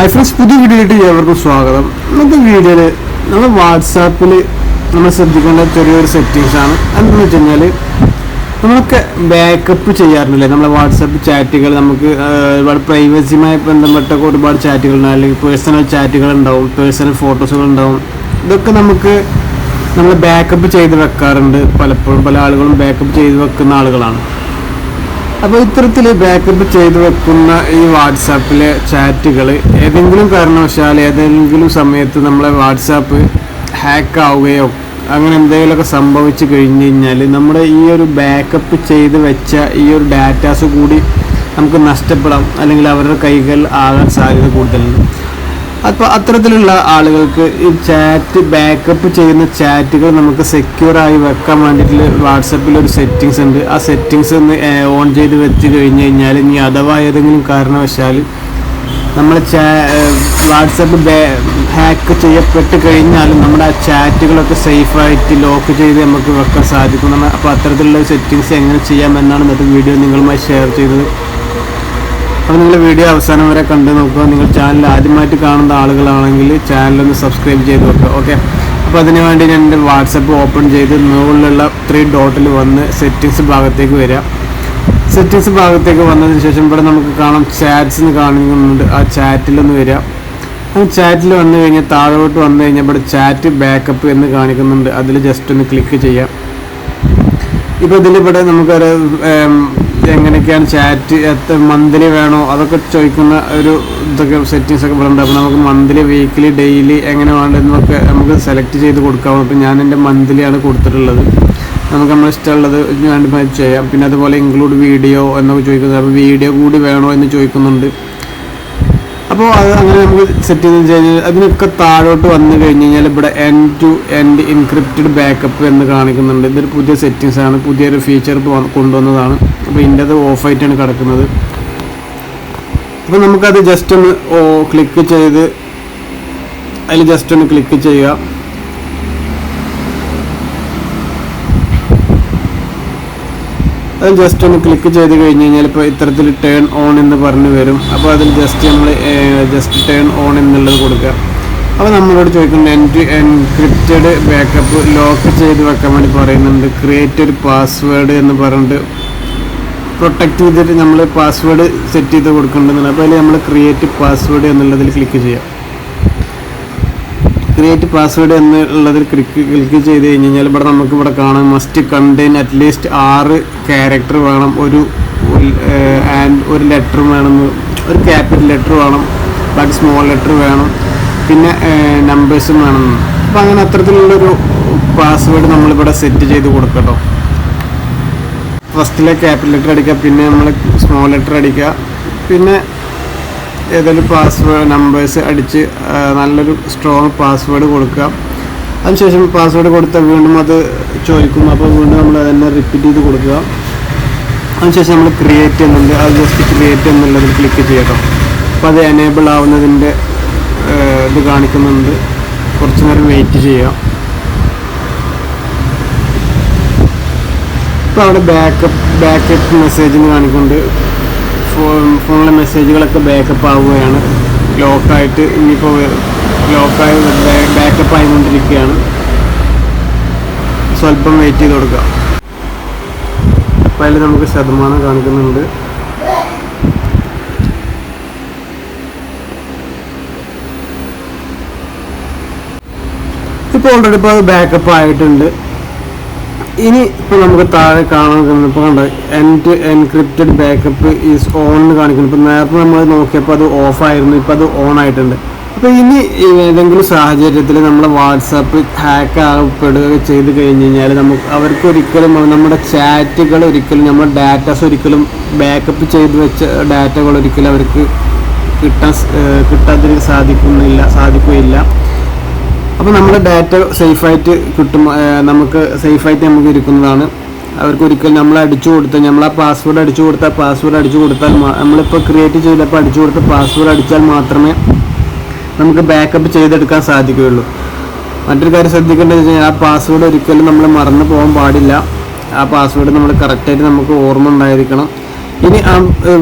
Hi friends പുതിയ വീഡിയോയിലേക്ക് ഏവർക്കും സ്വാഗതം. ഇന്നത്തെ വീഡിയോയിൽ നമ്മൾ വാട്സാപ്പിൽ നമ്മൾ ശ്രദ്ധിക്കേണ്ട ചെറിയൊരു സെറ്റിങ്സ് ആണ്. എന്താണെന്ന് വെച്ച് കഴിഞ്ഞാൽ നമ്മളൊക്കെ ബാക്കപ്പ് ചെയ്യാറുണ്ടല്ലേ? നമ്മളെ വാട്സാപ്പ് ചാറ്റുകൾ നമുക്ക് ഒരുപാട് പ്രൈവസിയുമായി ബന്ധപ്പെട്ട ഒരുപാട് ചാറ്റുകൾ ഉണ്ടാവും അല്ലെങ്കിൽ പേഴ്സണൽ ചാറ്റുകൾ ഉണ്ടാവും പേഴ്സണൽ ഫോട്ടോസുകൾ ഉണ്ടാവും. ഇതൊക്കെ നമുക്ക് നമ്മൾ ബാക്കപ്പ് ചെയ്ത് വെക്കാറുണ്ട്. പലപ്പോഴും പല ആളുകളും ബാക്കപ്പ് ചെയ്ത് വെക്കുന്ന ആളുകളാണ്. അപ്പോൾ ഇത്തരത്തിൽ ബാക്കപ്പ് ചെയ്ത് വെക്കുന്ന ഈ വാട്സാപ്പിലെ ചാറ്റുകൾ ഏതെങ്കിലും കാരണവശാൽ ഏതെങ്കിലും സമയത്ത് നമ്മളെ വാട്സാപ്പ് ഹാക്ക് ആവുകയോ അങ്ങനെ എന്തെങ്കിലുമൊക്കെ സംഭവിച്ചു കഴിഞ്ഞ് കഴിഞ്ഞാൽ നമ്മുടെ ഈ ഒരു ബാക്കപ്പ് ചെയ്ത് വെച്ച ഈ ഒരു ഡാറ്റാസ് കൂടി നമുക്ക് നഷ്ടപ്പെടാം. അല്ലെങ്കിൽ അവരുടെ കൈകൾ ആകാൻ സാധ്യത കൂടുതലുണ്ട് അപ്പോൾ അത്തരത്തിലുള്ള ആളുകൾക്ക് ഈ ചാറ്റ് ബാക്കപ്പ് ചെയ്യുന്ന ചാറ്റുകൾ നമുക്ക് സെക്യൂർ ആയി വെക്കാൻ വേണ്ടിയിട്ടുള്ള വാട്സപ്പിൽ ഒരു സെറ്റിങ്സ് ഉണ്ട്. ആ സെറ്റിങ്സ് ഒന്ന് ഓൺ ചെയ്ത് വെച്ച് കഴിഞ്ഞ് കഴിഞ്ഞാൽ ഇനി അഥവാ ഏതെങ്കിലും കാരണവശാൽ നമ്മൾ ചാ വാട്സപ്പ് ഹാക്ക് ചെയ്യപ്പെട്ട് കഴിഞ്ഞാലും നമ്മുടെ ആ ചാറ്റുകളൊക്കെ സേഫായിട്ട് ലോക്ക് ചെയ്ത് നമുക്ക് വെക്കാൻ സാധിക്കും. നമ്മൾ അപ്പോൾ അത്തരത്തിലുള്ള സെറ്റിങ്സ് എങ്ങനെ ചെയ്യാമെന്നാണ് ഇന്നത്തെ വീഡിയോ നിങ്ങളുമായി ഷെയർ ചെയ്തത്. അപ്പോൾ നിങ്ങൾ വീഡിയോ അവസാനം വരെ കണ്ടു നോക്കുക. നിങ്ങൾ ചാനൽ ആദ്യമായിട്ട് കാണുന്ന ആളുകളാണെങ്കിൽ ചാനലൊന്ന് സബ്സ്ക്രൈബ് ചെയ്ത് നോക്കുക ഓക്കെ അപ്പോൾ അതിന് വേണ്ടി ഞാൻ എന്റെ വാട്സപ്പ് ഓപ്പൺ ചെയ്ത് മുകളിലുള്ള ത്രീ ഡോട്ടിൽ വന്ന് സെറ്റിങ്സ് ഭാഗത്തേക്ക് വരിക. സെറ്റിങ്സ് ഭാഗത്തേക്ക് വന്നതിന് ശേഷം ഇവിടെ നമുക്ക് കാണാം ചാറ്റ്സ് എന്ന് കാണുന്നുണ്ട്. ആ ചാറ്റിലൊന്ന് വരിക. ആ ചാറ്റിൽ വന്നു കഴിഞ്ഞാൽ താഴോട്ട് വന്നു കഴിഞ്ഞാൽ ഇവിടെ ചാറ്റ് ബാക്കപ്പ് എന്ന് കാണിക്കുന്നുണ്ട്. അതിൽ ജസ്റ്റ് ഒന്ന് ക്ലിക്ക് ചെയ്യാം ഇപ്പോൾ ഇതിലിവിടെ നമുക്കൊരു ഏം, എങ്ങനെയൊക്കെയാണ് ചാറ്റ് എത്ര മന്ത്ലി വേണോ അതൊക്കെ ചോദിക്കുന്ന ഒരു ഇതൊക്കെ സെറ്റിങ്സ് ഒക്കെ ഇവിടെ അപ്പോൾ നമുക്ക് മന്ത്ലി വീക്ക്ലി ഡെയിലി എങ്ങനെ വേണ്ടതെന്നൊക്കെ നമുക്ക് സെലക്ട് ചെയ്ത് കൊടുക്കാം. അപ്പോൾ ഞാൻ എന്റെ മന്ത്ലിയാണ് കൊടുത്തിട്ടുള്ളത്. നമുക്ക് നമ്മൾ ഇഷ്ടമുള്ളത് വേണ്ടി ചെയ്യാം. പിന്നെ അതുപോലെ ഇൻക്ലൂഡ് വീഡിയോ എന്നൊക്കെ ചോദിക്കുന്നത്. അപ്പോൾ വീഡിയോ കൂടി വേണോ എന്ന് ചോദിക്കുന്നുണ്ട്. അപ്പോൾ അത് അങ്ങനെ നമുക്ക് സെറ്റ് ചെയ്ത് കഴിഞ്ഞാൽ അതിനൊക്കെ താഴോട്ട് വന്നു കഴിഞ്ഞ് കഴിഞ്ഞാൽ ഇവിടെ end to end encrypted backup എന്ന് കാണിക്കുന്നുണ്ട്. ഇതൊരു പുതിയ സെറ്റിങ്സ് ആണ്. പുതിയൊരു ഫീച്ചർ കൊണ്ടുവന്നതാണ്. അപ്പോൾ ഇതിന്റെ അത് ഓഫായിട്ടാണ് കിടക്കുന്നത്. അപ്പോൾ നമുക്കത് ജസ്റ്റ് ഒന്ന് ക്ലിക്ക് ചെയ്ത് അതിൽ ജസ്റ്റ് ഒന്ന് ക്ലിക്ക് ചെയ്യുക. അത് ജസ്റ്റ് ഒന്ന് ക്ലിക്ക് ചെയ്ത് കഴിഞ്ഞ് കഴിഞ്ഞാൽ ഇപ്പോൾ ഇത്തരത്തിൽ ടേൺ ഓൺ എന്ന് പറഞ്ഞ് വരും. അപ്പോൾ അതിൽ ജസ്റ്റ് നമ്മൾ ജസ്റ്റ് ടേൺ ഓൺ എന്നുള്ളത് കൊടുക്കുക. അപ്പോൾ നമ്മളോട് ചോദിക്കുന്നത് എന്റെ എൻക്രിപ്റ്റഡ് ബാക്കപ്പ് ലോക്ക് ചെയ്ത് വെക്കാൻ വേണ്ടി പറയുന്നുണ്ട്. ക്രിയേറ്റ് ഒരു പാസ്വേഡ് എന്ന് പറഞ്ഞിട്ട് പ്രൊട്ടക്റ്റ് ചെയ്തിട്ട് നമ്മൾ പാസ്വേഡ് സെറ്റ് ചെയ്ത് കൊടുക്കേണ്ടതാണ് അപ്പോൾ അതിൽ നമ്മൾ ക്രിയേറ്റ് പാസ്വേഡ് എന്നുള്ളതിൽ ക്ലിക്ക് ചെയ്യാം. ക്രിയേറ്റ് പാസ്വേഡ് എന്നുള്ളതിൽ ക്ലിക്ക് ക്ലിക്ക് ചെയ്ത് കഴിഞ്ഞ് കഴിഞ്ഞാൽ ഇവിടെ നമുക്ക് ഇവിടെ കാണാം മസ്റ്റ് കണ്ടെയ്ൻ അറ്റ്ലീസ്റ്റ് ആറ് ക്യാരക്ടർ വേണം. ഒരു ആൻഡ് ഒരു ലെറ്റർ വേണം. ഒരു ക്യാപിറ്റൽ ലെറ്റർ വേണം. ബാക്കി സ്മോൾ ലെറ്റർ വേണം. പിന്നെ നമ്പേഴ്സും വേണം. അപ്പോൾ അങ്ങനെ അത്തരത്തിലുള്ളൊരു പാസ്വേഡ് നമ്മളിവിടെ സെറ്റ് ചെയ്ത് കൊടുക്കട്ടോ. ഫസ്റ്റിലെ ക്യാപിറ്റൽ ലെറ്റർ അടിക്കുക പിന്നെ നമ്മൾ സ്മോൾ ലെറ്റർ അടിക്കുക. പിന്നെ ഏതെങ്കിലും പാസ്വേഡ് നമ്പേഴ്സ് അടിച്ച് നല്ലൊരു സ്ട്രോങ് പാസ്വേഡ് കൊടുക്കുക. അതിനുശേഷം പാസ്വേഡ് കൊടുത്താൽ വീണ്ടും അത് ചോദിക്കും. അപ്പോൾ വീണ്ടും നമ്മൾ അതന്നെ റിപ്പീറ്റ് ചെയ്ത് കൊടുക്കുക. അതിനുശേഷം നമ്മൾ ക്രിയേറ്റ് എന്നുണ്ട് അത് ജസ്റ്റ് ക്രിയേറ്റ് എന്നുള്ളതിൽ ക്ലിക്ക് ചെയ്യണം അപ്പോൾ അത് എനേബിൾ ആവുന്നതിന്റെ ഇത് കാണിക്കുന്നുണ്ട്. കുറച്ച് നേരം വെയിറ്റ് ചെയ്യാം ഇപ്പോൾ അവിടെ ബാക്കപ്പ് ബാക്കപ്പ് മെസ്സേജിന് കാണിക്കുന്നുണ്ട്. ഫോണിലെ മെസ്സേജുകളൊക്കെ ബാക്കപ്പ് ആവുകയാണ്. ലോക്കായിട്ട് ഇനിയിപ്പോൾ ലോക്കായി ബാക്കപ്പ് ആയിക്കൊണ്ടിരിക്കുകയാണ്. സ്വല്പം വെയിറ്റ് ചെയ്ത് കൊടുക്കുക അപ്പോൾ അതിൽ നമുക്ക് ശതമാനം കാണിക്കുന്നുണ്ട്. ഇപ്പോൾ ഓൾറെഡി ഇപ്പോൾ ബാക്കപ്പ് ആയിട്ടുണ്ട്. ഇനി ഇപ്പോൾ നമുക്ക് താഴെ കാണാൻ ഇപ്പോൾ കണ്ടോ end encrypted backup is on എന്ന് കാണിക്കുന്നു. ഇപ്പോൾ നേരത്തെ നമ്മൾ നോക്കിയപ്പോൾ അത് ഓഫ് ആയിരുന്നു ഇപ്പോൾ അത് ഓൺ ആയിട്ടുണ്ട്. അപ്പോൾ ഇനി ഏതെങ്കിലും സാഹചര്യത്തിൽ നമ്മൾ വാട്സാപ്പ് ഹാക്ക് ആകപ്പെടുക ചെയ്ത് കഴിഞ്ഞ് കഴിഞ്ഞാൽ നമുക്ക് അവർക്ക് ഒരിക്കലും നമ്മുടെ ചാറ്റുകൾ ഒരിക്കലും നമ്മുടെ ഡാറ്റാസ് ഒരിക്കലും ബാക്കപ്പ് ചെയ്ത് വെച്ച ഡാറ്റകൾ ഒരിക്കലും അവർക്ക് കിട്ടാൻ കിട്ടാതിരിക്കാൻ സാധിക്കുന്നില്ല സാധിക്കുകയില്ല. അപ്പോൾ നമ്മുടെ ഡാറ്റ സേഫായിട്ട് കിട്ടും നമുക്ക് സേഫായിട്ട് നമുക്ക് ഇരിക്കുന്നതാണ്. അവർക്ക് ഒരിക്കലും നമ്മൾ അടിച്ചു കൊടുത്ത് നമ്മൾ ആ പാസ്വേഡ് അടിച്ചു കൊടുത്ത പാസ്വേഡ് അടിച്ചു കൊടുത്താൽ നമ്മളിപ്പോൾ ക്രിയേറ്റ് ചെയ്തപ്പോൾ അടിച്ചു കൊടുത്ത പാസ്വേഡ് അടിച്ചാൽ മാത്രമേ നമുക്ക് ബാക്കപ്പ് ചെയ്തെടുക്കാൻ സാധിക്കുകയുള്ളൂ. മറ്റൊരു കാര്യം ശ്രദ്ധിക്കേണ്ടത് വെച്ച് കഴിഞ്ഞാൽ ആ പാസ്വേഡ് ഒരിക്കലും നമ്മൾ മറന്നു പോകാൻ പാടില്ല. ആ പാസ്വേഡ് നമ്മൾ കറക്റ്റായിട്ട് നമുക്ക് ഓർമ്മ ഉണ്ടായിരിക്കണം. ഇനി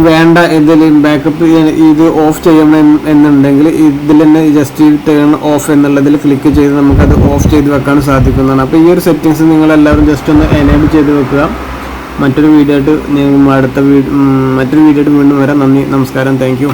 വേണ്ട എന്തെങ്കിലും ബാക്കപ്പ് ഇത് ഓഫ് ചെയ്യണം എന്നുണ്ടെങ്കിൽ ഇതിൽ തന്നെ ജസ്റ്റ് ടേൺ ഓഫ് എന്നുള്ളതിൽ ക്ലിക്ക് ചെയ്ത് നമുക്കത് ഓഫ് ചെയ്ത് വെക്കാൻ സാധിക്കുന്നതാണ്. അപ്പോൾ ഈ ഒരു സെറ്റിങ്സ് നിങ്ങൾ എല്ലാവരും ജസ്റ്റ് ഒന്ന് എനേബിൾ ചെയ്ത് വെക്കുക. മറ്റൊരു വീഡിയോ ആയിട്ട് അടുത്ത വീ മറ്റൊരു വീഡിയോ ആയിട്ട് വീണ്ടും വരാം. നന്ദി നമസ്കാരം. താങ്ക്